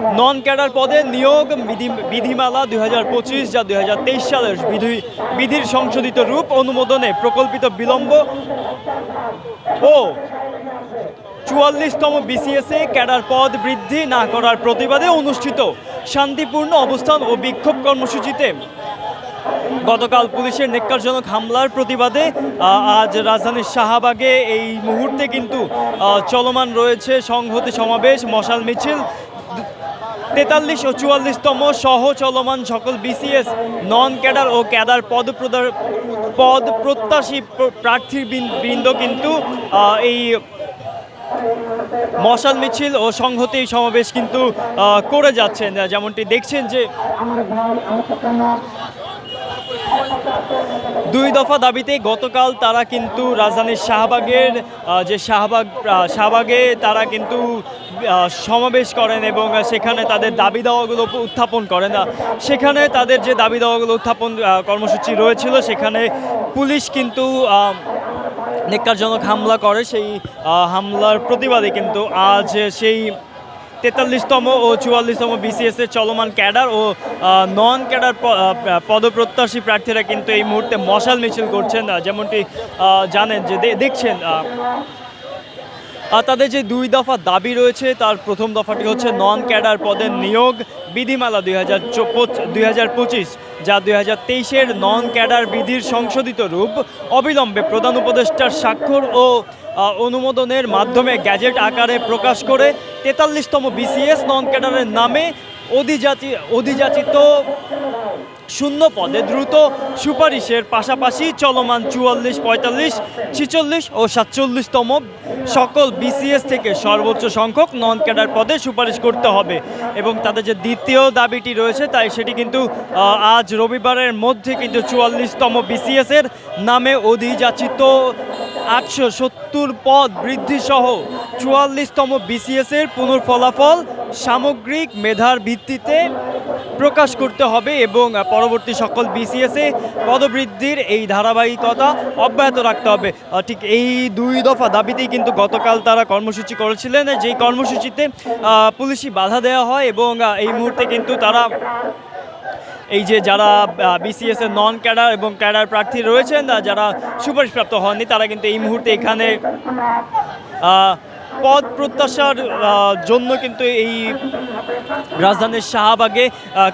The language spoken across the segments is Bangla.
নন ক্যাডার পদে নিয়োগ বিধি- বিধিমালা দুই হাজার পঁচিশ যা দুই হাজার তেইশ সালের বিধি বিধির সংশোধিত রূপ অনুমোদনে প্রকল্পিত বিলম্ব ও চুয়াল্লিশতম বিসিএসএ ক্যাডার পদ বৃদ্ধি না করার প্রতিবাদে অনুষ্ঠিত শান্তিপূর্ণ অবস্থান ও বিক্ষোভ কর্মসূচিতে গতকাল পুলিশের নেককারজনক হামলার প্রতিবাদে আজ রাজধানীর শাহবাগে এই মুহূর্তে কিন্তু চলমান রয়েছে সংহতি সমাবেশ, মশাল মিছিল তেতাল্লিশ ও চুয়াল্লিশতম সহ চলমান সকল বিসিএস নন ক্যাডার ও ক্যাডার পদ পদ প্রত্যাশী প্রার্থী বৃন্দ কিন্তু এই মশাল মিছিল ও সংহতি সমাবেশ কিন্তু করে যাচ্ছেন। যেমনটি দেখছেন যে দুই দফা দাবিতে গতকাল তারা কিন্তু রাজধানীর শাহবাগের যে শাহবাগ শাহবাগে তারা কিন্তু সমাবেশ করেন এবং সেখানে তাদের দাবি দাওয়াগুলো উত্থাপন করেন। সেখানে তাদের যে দাবি দাওয়াগুলো উত্থাপন কর্মসূচি রয়েছিল সেখানে পুলিশ কিন্তু আহ, নেককারজনক হামলা করে। সেই হামলার প্রতিবাদে কিন্তু আজ সেই তেতাল্লিশতম ও চুয়াল্লিশতম বিসিএস এর চলমান ক্যাডার ও নন ক্যাডার পদপ্রত্যাশী প্রার্থীরা কিন্তু এই মুহূর্তে মশাল মিছিল করছেন যেমনটি জানেন যে দেখছেন তাদের যে দুই দফা দাবি রয়েছে, তার প্রথম দফাটি হচ্ছে নন ক্যাডার পদের নিয়োগ বিধিমালা দুই হাজার দুই হাজার পঁচিশ, যা দুই হাজার তেইশের নন ক্যাডার বিধির সংশোধিত রূপ অবিলম্বে প্রধান উপদেষ্টার স্বাক্ষর ও অনুমোদনের মাধ্যমে গ্যাজেট আকারে প্রকাশ করে তেতাল্লিশতম বিসিএস নন ক্যাডারের নামে অধিজাতি, অধিযাচিত শূন্য পদে দ্রুত সুপারিশের পাশাপাশি চলমান চুয়াল্লিশ, পঁয়তাল্লিশ, ছিচল্লিশ ও সাতচল্লিশতম সকল বিসিএস থেকে সর্বোচ্চ সংখ্যক নন ক্যাডার পদে সুপারিশ করতে হবে এবং তাদের যে দ্বিতীয় দাবিটি রয়েছে তাই সেটি কিন্তু আজ রবিবারের মধ্যে কিন্তু চুয়াল্লিশতম বিসিএসের নামে অধিযাচিত আটশো সত্তর পদ বৃদ্ধি সহ চুয়াল্লিশতম বিসিএস এর পুনর্ফলাফল সামগ্রিক মেধার ভিত্তিতে প্রকাশ করতে হবে এবং পরবর্তী সকল বিসিএসে পদবৃদ্ধির এই ধারাবাহিকতা অব্যাহত রাখতে হবে। ঠিক এই দুই দফা দাবিতেই কিন্তু গতকাল তারা কর্মসূচি করেছিলেন। যেই কর্মসূচিতে পুলিশি বাধা দেওয়া হয় এবং এই মুহূর্তে কিন্তু তারা এই যে যারা বিসিএস এর নন ক্যাডার এবং ক্যাডার প্রার্থী রয়েছেন যারা সুপারিশপ্রাপ্ত হননি, তারা কিন্তু এই মুহূর্তে এখানে পদ প্রত্যাশার জন্য কিন্তু এই রাজধানীর শাহবাগে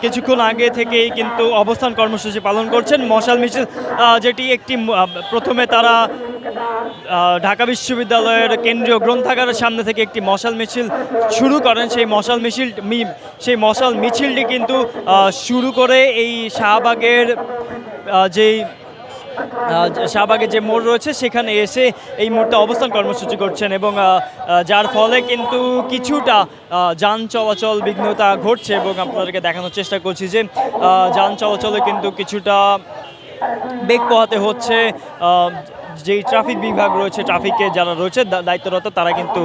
কিছুক্ষণ আগে থেকেই কিন্তু অবস্থান কর্মসূচি পালন করছেন মশাল মিছিল যেটি একটি প্রথমে তারা ঢাকা বিশ্ববিদ্যালয়ের কেন্দ্রীয় গ্রন্থাগারের সামনে থেকে একটি মশাল মিছিল শুরু করেন। সেই মশাল মিছিল সেই মশাল মিছিলটি কিন্তু শুরু করে এই শাহবাগের যেই আহ, শাহবাগে যে মোড় রয়েছে সেখানে এসে এই মুহূর্তে অবস্থান কর্মসূচি করছেন এবং যার ফলে কিন্তু কিছুটা যান চলাচল বিঘ্নতা ঘটছে এবং আপনাদেরকে দেখানোর চেষ্টা করছি যে যান চলাচলে কিন্তু কিছুটা বেগ পোহাতে হচ্ছে যেই ট্রাফিক বিভাগ রয়েছে ট্রাফিকে যারা রয়েছে দায়িত্বরত তারা কিন্তু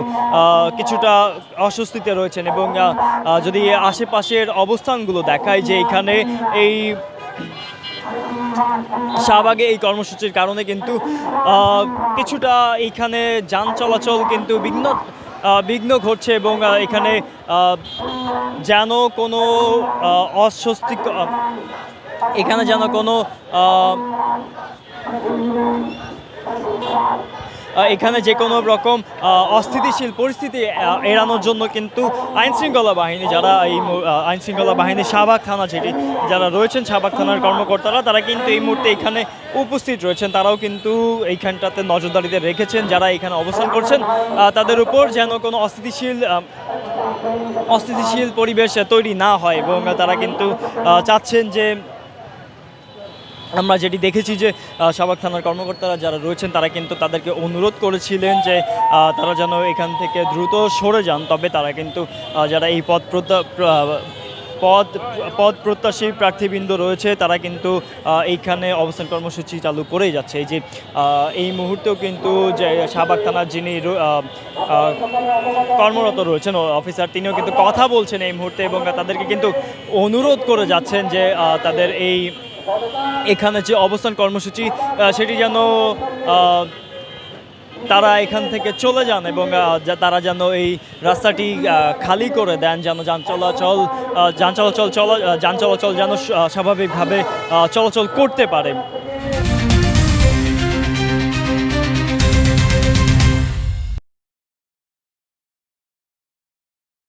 কিছুটা অস্বস্তিতে রয়েছেন এবং যদি আশেপাশের অবস্থানগুলো দেখায় যে এখানে এই শাহবাগে এই কর্মসূচির কারণে কিন্তু কিছুটা এইখানে যান চলাচল কিন্তু বিঘ্ন বিঘ্ন ঘটছে এবং এখানে যেন কোনো অস্বস্তি এখানে যেন কোনো এখানে যে কোনো রকম অস্থিতিশীল পরিস্থিতি এড়ানোর জন্য কিন্তু আইনশৃঙ্খলা বাহিনী যারা এই আইনশৃঙ্খলা বাহিনী শাহবাগ থানা যেটি, যারা রয়েছেন শাহবাগ থানার কর্মকর্তারা, তারা কিন্তু এই মুহূর্তে এখানে উপস্থিত রয়েছেন। তারাও কিন্তু এইখানটাতে নজরদারিতে রেখেছেন, যারা এখানে অবস্থান করছেন। তাদের উপর যেন কোনো অস্থিতিশীল অস্থিতিশীল পরিবেশ তৈরি না হয় এবং তারা কিন্তু চাচ্ছেন যে আমরা যেটি দেখেছি যে সাবাক থানার কর্মকর্তারা যারা রয়েছেন, তারা কিন্তু তাদেরকে অনুরোধ করেছিলেন যে তারা যেন এখান থেকে দ্রুত সরে যান। তবে তারা কিন্তু যারা এই প্র- পদ পদ প্রত্যাশী প্রার্থীবৃন্দ রয়েছে, তারা কিন্তু এইখানে অবস্থান কর্মসূচি চালু করেই যাচ্ছে। এই যে এই মুহূর্তেও কিন্তু যে, শাহবাগ থানার যিনি কর্মরত রয়েছেন অফিসার, তিনিও কিন্তু কথা বলছেন এই মুহূর্তে এবং তাদেরকে কিন্তু অনুরোধ করে যাচ্ছেন যে তাদের এই এখানে যে অবস্থান কর্মসূচি সেটি যেন তারা এখান থেকে চলে যান এবং তারা যেন এই রাস্তাটি খালি করে দেন, যেন যান চলাচল যান চলাচল চলা, যান চলাচল যেন স্বাভাবিকভাবে চলাচল করতে পারে।